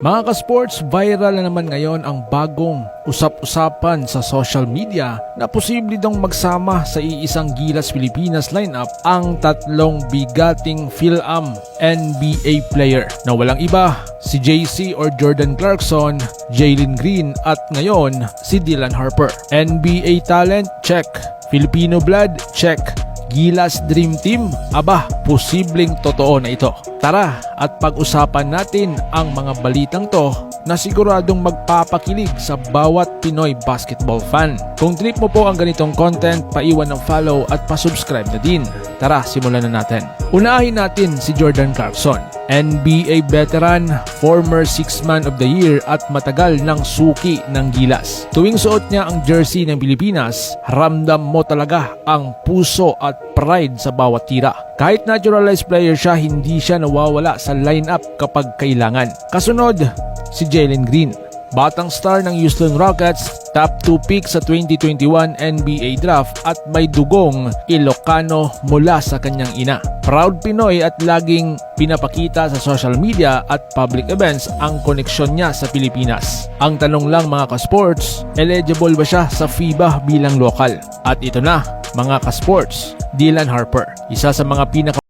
Mga ka-sports, viral na naman ngayon ang bagong usap-usapan sa social media na posible daw magsama sa iisang Gilas Pilipinas lineup ang tatlong bigating PhilAm NBA player na walang iba si JC or Jordan Clarkson, Jalen Green at ngayon si Dylan Harper. NBA talent, check. Filipino blood, check. Gilas Dream Team? Aba, posibleng totoo na ito. Tara at pag-usapan natin ang mga balitang to na siguradong magpapakilig sa bawat Pinoy basketball fan. Kung trip mo po ang ganitong content, paiwan ng follow at pasubscribe na din. Tara, simulan na natin. Unahin natin si Jordan Clarkson. NBA veteran, former six man of the year at matagal ng suki ng gilas. Tuwing suot niya ang jersey ng Pilipinas, ramdam mo talaga ang puso at pride sa bawat tira. Kahit naturalized player siya, hindi siya nawawala sa lineup kapag kailangan. Kasunod, si Jalen Green. Batang star ng Houston Rockets, top 2 pick sa 2021 NBA Draft at may dugong Ilocano mula sa kanyang ina. Proud Pinoy at laging pinapakita sa social media at public events ang koneksyon niya sa Pilipinas. Ang tanong lang mga ka-sports, eligible ba siya sa FIBA bilang lokal? At ito na, mga ka-sports, Dylan Harper, isa sa mga pinaka